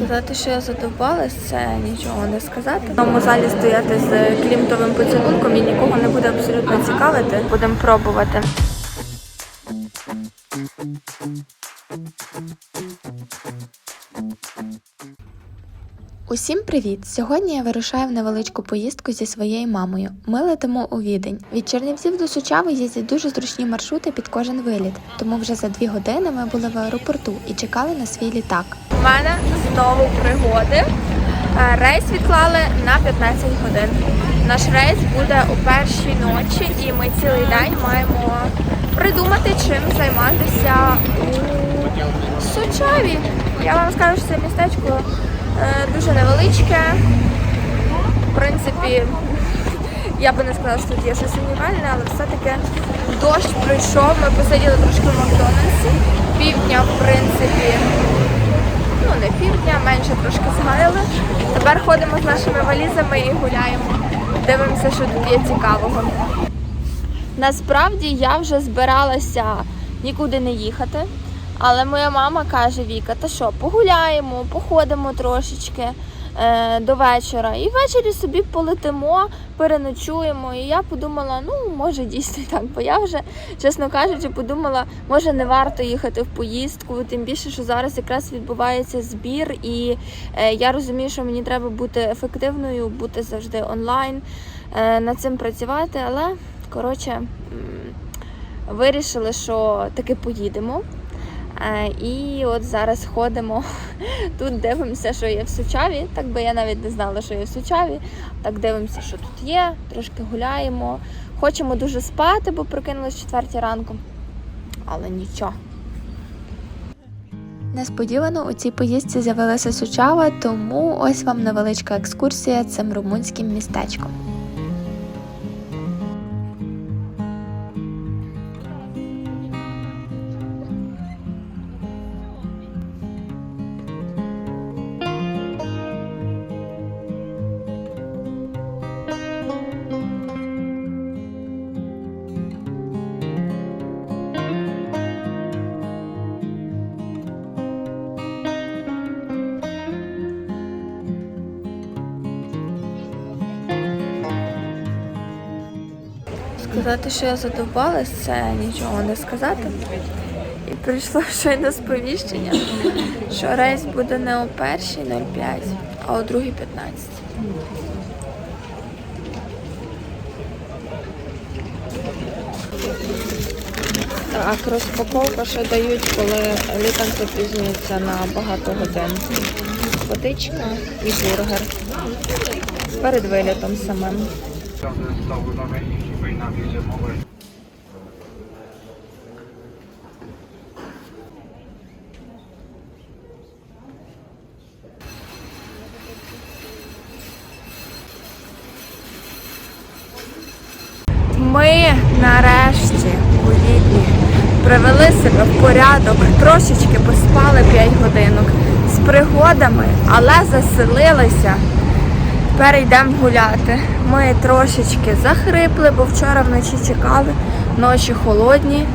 Сказати, що я задовбалась, це нічого не сказати. В цьому залі стояти з клімтовим поцілунком і нікого не буде абсолютно цікавити. Будемо пробувати. Усім привіт! Сьогодні я вирушаю в невеличку поїздку зі своєю мамою. Ми летимо у відень. Від Чернівців до Сучави їздять дуже зручні маршрути під кожен виліт. Тому вже за дві години ми були в аеропорту і чекали на свій літак. У мене знову пригоди. Е, Рейс відклали на 15 годин. Наш рейс буде у першій ночі, і ми цілий день маємо придумати, чим займатися у Сучаві. Я вам скажу, що це містечко дуже невеличке. В принципі, я би не сказала, що тут є щось унікальне, але все-таки дощ пройшов. Ми посиділи трошки в Макдональдсі. Півдня, в принципі, ну не півдня, менше трошки згаяли. Тепер ходимо з нашими валізами і гуляємо. Дивимося, що тут є цікавого. Насправді я вже збиралася нікуди не їхати. Але моя мама каже: Віка, та що, погуляємо, походимо трошечки е, до вечора. І ввечері собі полетимо, переночуємо. І я подумала, ну може дійсно так, бо я вже, чесно кажучи, подумала, може не варто їхати в поїздку, тим більше, що зараз якраз відбувається збір, і е, я розумію, що мені треба бути ефективною, бути завжди онлайн, е, над цим працювати. Але коротше вирішили, що таки поїдемо. Е, І от зараз ходимо тут, дивимося, що є в Сучаві. Так би я навіть не знала, що є в Сучаві. Так дивимося, що тут є, трошки гуляємо. Хочемо дуже спати, бо прокинулись четвертій ранку. Але нічого. Несподівано у цій поїздці з'явилася Сучава, тому ось вам невеличка екскурсія цим румунським містечком. Сказати, що я задовбалась, це нічого не сказати. І прийшло щойно сповіщення, що рейс буде не о першій 05, а о другій 15. Так, розпаковка, що дають, коли літак запізнюється на багато годин. Водичка і бургер. Перед вилітом самим. Ми нарешті у Відні привели себе в порядок, трошечки поспали 5 годинок з пригодами, але заселилися. Тепер йдемо гуляти. Ми трошечки захрипли, бо вчора вночі чекали, ночі холодні,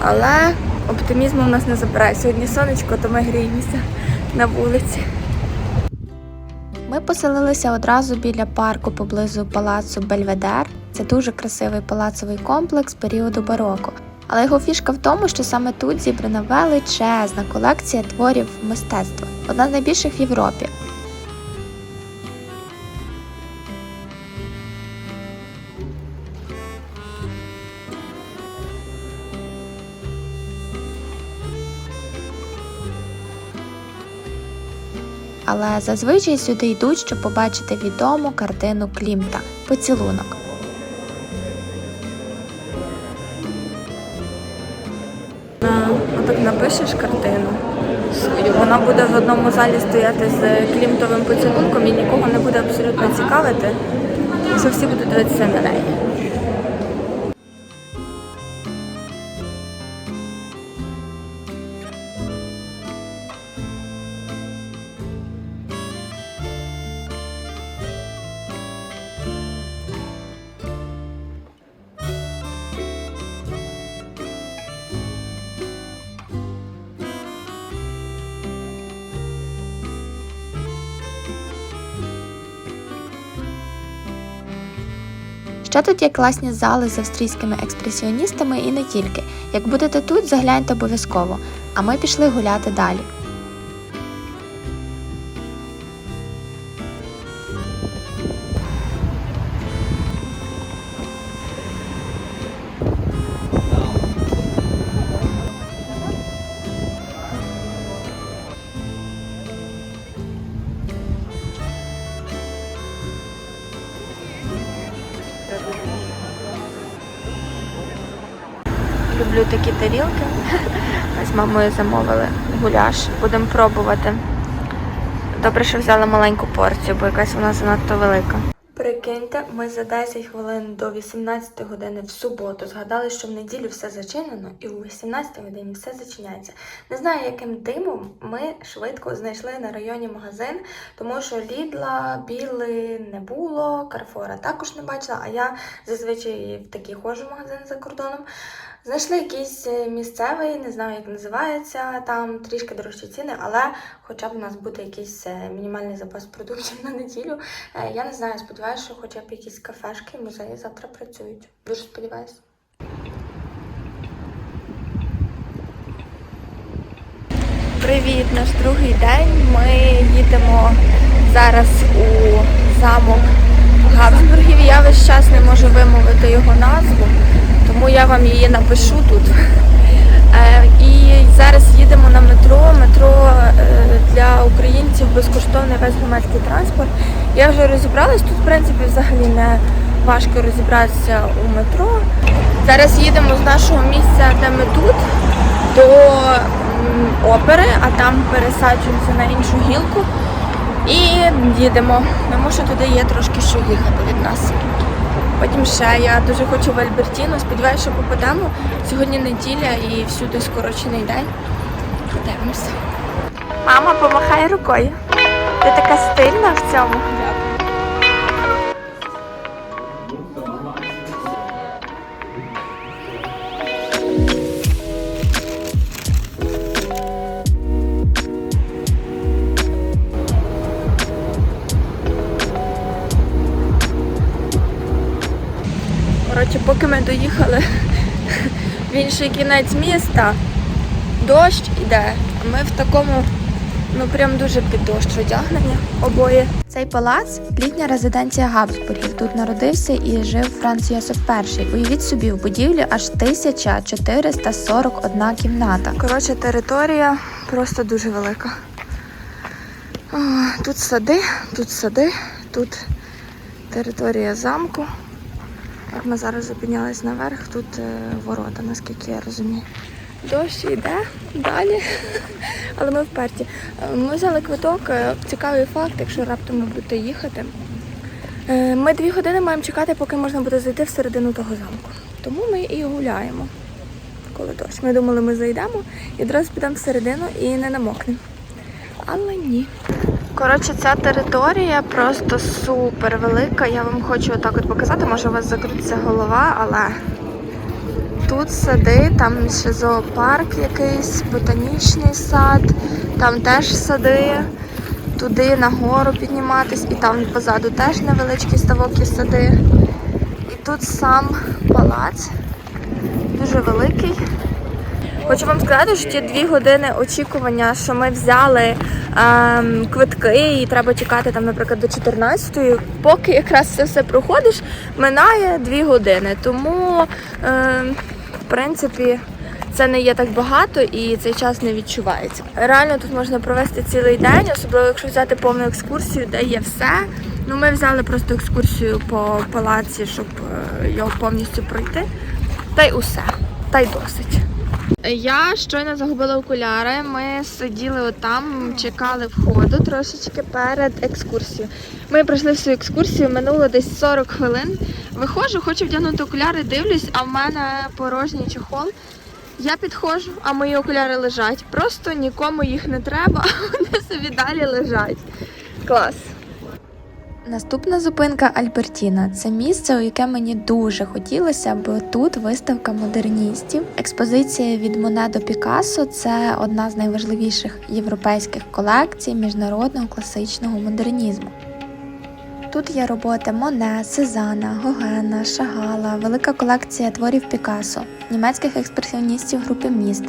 але оптимізму в нас не забирає. Сьогодні сонечко, то ми гріємося на вулиці. Ми поселилися одразу біля парку поблизу палацу Бельведер. Це дуже красивий палацовий комплекс періоду бароко. Але його фішка в тому, що саме тут зібрана величезна колекція творів мистецтва, одна з найбільших в Європі. Але зазвичай сюди йдуть, щоб побачити відому картину Клімта Поцілунок. Отак напишеш картину свою. Вона буде в одному залі стояти з клімтовим поцілунком і нікого не буде абсолютно цікавити. Що всі будуть дивитися на неї. Ще тут є класні зали з австрійськими експресіоністами і не тільки. Як будете тут, загляньте обов'язково. А ми пішли гуляти далі. Такі тарілки. З мамою замовили гуляш. Будемо пробувати. Добре, що взяла маленьку порцію, бо якась вона занадто велика. Прикиньте, ми за 10 хвилин до 18 години в суботу згадали, що в неділю все зачинено, і у 18 годині все зачиняється. Не знаю, яким димом ми швидко знайшли на районі магазин, тому що Лідла, Біли не було, Карфора також не бачила, а я зазвичай в такий ходжу магазин за кордоном. Знайшли якийсь е, місцевий, не знаю, як називається, там трішки дорожчі ціни, але хоча б у нас буде якийсь е, мінімальний запас продуктів на неділю. Е, Я не знаю, сподіваюся, що хоча б якісь кафешки, музеї завтра працюють. Дуже сподіваюся. Привіт, наш другий день. Ми їдемо зараз у замок Габсбургів. Я весь час не можу вимовити його назву, тому я вам її напишу тут. Е, І зараз їдемо на метро. Метро е, для українців безкоштовний весь громадський транспорт. Я вже розібралась тут, в принципі, взагалі не важко розібратися у метро. Зараз їдемо з нашого місця, де ми тут, до опери, а там пересаджуємося на іншу гілку і їдемо. Тому що туди є трошки що їхати від нас. Потім ще я дуже хочу в Альбертіно. Сподіваюся, що попадемо. Сьогодні неділя і всюди скорочений день. Подивимося. Мама, помахай рукою. Ти така стильна в цьому. Доїхали в інший кінець міста, дощ іде, а ми в такому, ну прям дуже під дощ одягнені обоє. Цей палац літня резиденція Габсбургів. Тут народився і жив Франц Йосиф І. Уявіть собі, в будівлі аж 1441 кімната. Коротше, територія просто дуже велика. Тут сади, тут сади, тут територія замку. Як ми зараз зупинялись наверх, тут е, ворота, наскільки я розумію. Дощ йде далі, але ми вперті. Е, Ми взяли квиток, е, цікавий факт, якщо раптом ви будете їхати. Ми дві години маємо чекати, поки можна буде зайти всередину того замку. Тому ми і гуляємо, коли дощ. Ми думали, ми зайдемо і одразу підемо всередину і не намокнемо. Але ні. Коротше, ця територія просто супер велика. Я вам хочу отак от показати, може у вас закрутиться голова, але тут сади, там ще зоопарк якийсь, ботанічний сад, там теж сади, туди нагору підніматись, і там позаду теж невеличкі ставок і сади. І тут сам палац, дуже великий. Хочу вам сказати, що ті дві години очікування, що ми взяли ем, квитки і треба чекати там, наприклад, до 14-ї, поки якраз це все проходиш, минає дві години. Тому, ем, в принципі, це не є так багато і цей час не відчувається. Реально тут можна провести цілий день, особливо якщо взяти повну екскурсію, де є все. Ну, ми взяли просто екскурсію по палаці, щоб е, його повністю пройти. Та й усе, та й досить. Я щойно загубила окуляри. Ми сиділи отам, чекали входу трошечки перед екскурсією. Ми пройшли всю екскурсію, минуло десь 40 хвилин. Виходжу, хочу вдягнути окуляри, дивлюсь, а в мене порожній чехол. Я підходжу, а мої окуляри лежать. Просто нікому їх не треба, вони собі далі лежать. Клас. Наступна зупинка Альбертіна. Це місце, у яке мені дуже хотілося, бо тут виставка модерністів. Експозиція від Моне до Пікассо це одна з найважливіших європейських колекцій міжнародного класичного модернізму. Тут є роботи Моне, Сезана, Гогена, Шагала, велика колекція творів Пікассо, німецьких експресіоністів групи міст.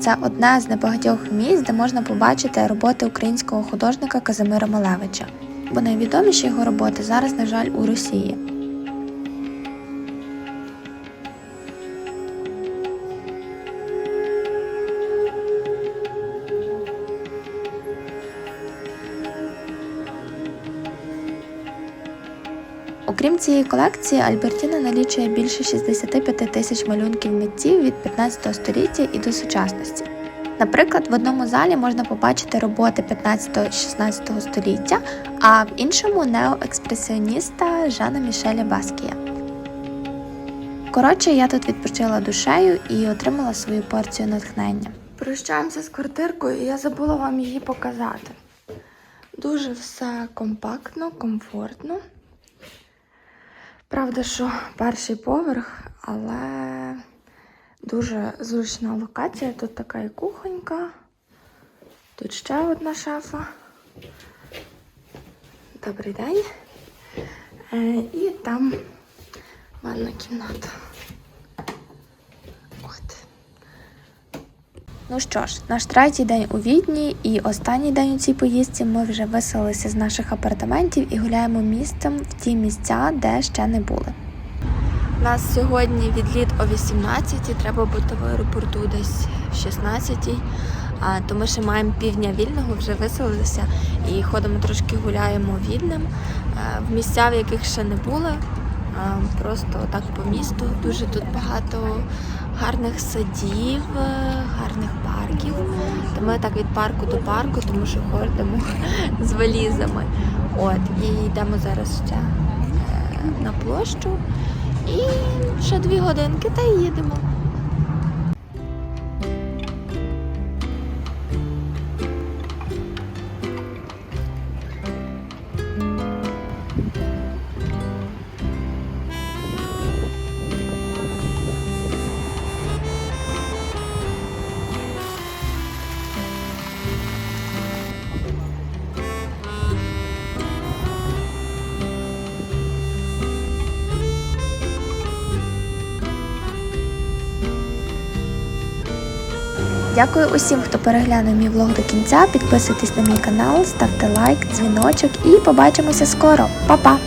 Це одне з небагатьох місць, де можна побачити роботи українського художника Казимира Малевича, бо найвідоміші його роботи зараз, на жаль, у Росії. Окрім цієї колекції, Альбертіна налічує більше 65 тисяч малюнків митців від 15 століття і до сучасності. Наприклад, в одному залі можна побачити роботи 15-16 століття, а в іншому неоекспресіоніста Жана Мішеля Баскія. Коротше, я тут відпочила душею і отримала свою порцію натхнення. Прощаємося з квартиркою, і я забула вам її показати. Дуже все компактно, комфортно. Правда, що перший поверх, але дуже зручна локація. Тут така і кухонька, тут ще одна шафа. Добрий день. Е, і там ванна кімната. От. Ну що ж, наш третій день у Відні і останній день у цій поїздці ми вже виселилися з наших апартаментів і гуляємо містом в ті місця, де ще не були. У нас сьогодні відліт о 18-й, треба бути в аеропорту десь в 16 а, то ми ще маємо півдня вільного, вже виселилися і ходимо трошки гуляємо відним е, в місця, в яких ще не були. Просто так по місту. Дуже тут багато гарних садів, гарних парків. То ми так від парку до парку, тому що ходимо з валізами. От, і йдемо зараз ще е, на площу. І ще дві годинки та їдемо. Дякую усім, хто переглянув мій влог до кінця. Підписуйтесь на мій канал, ставте лайк, дзвіночок і побачимося скоро. Па-па!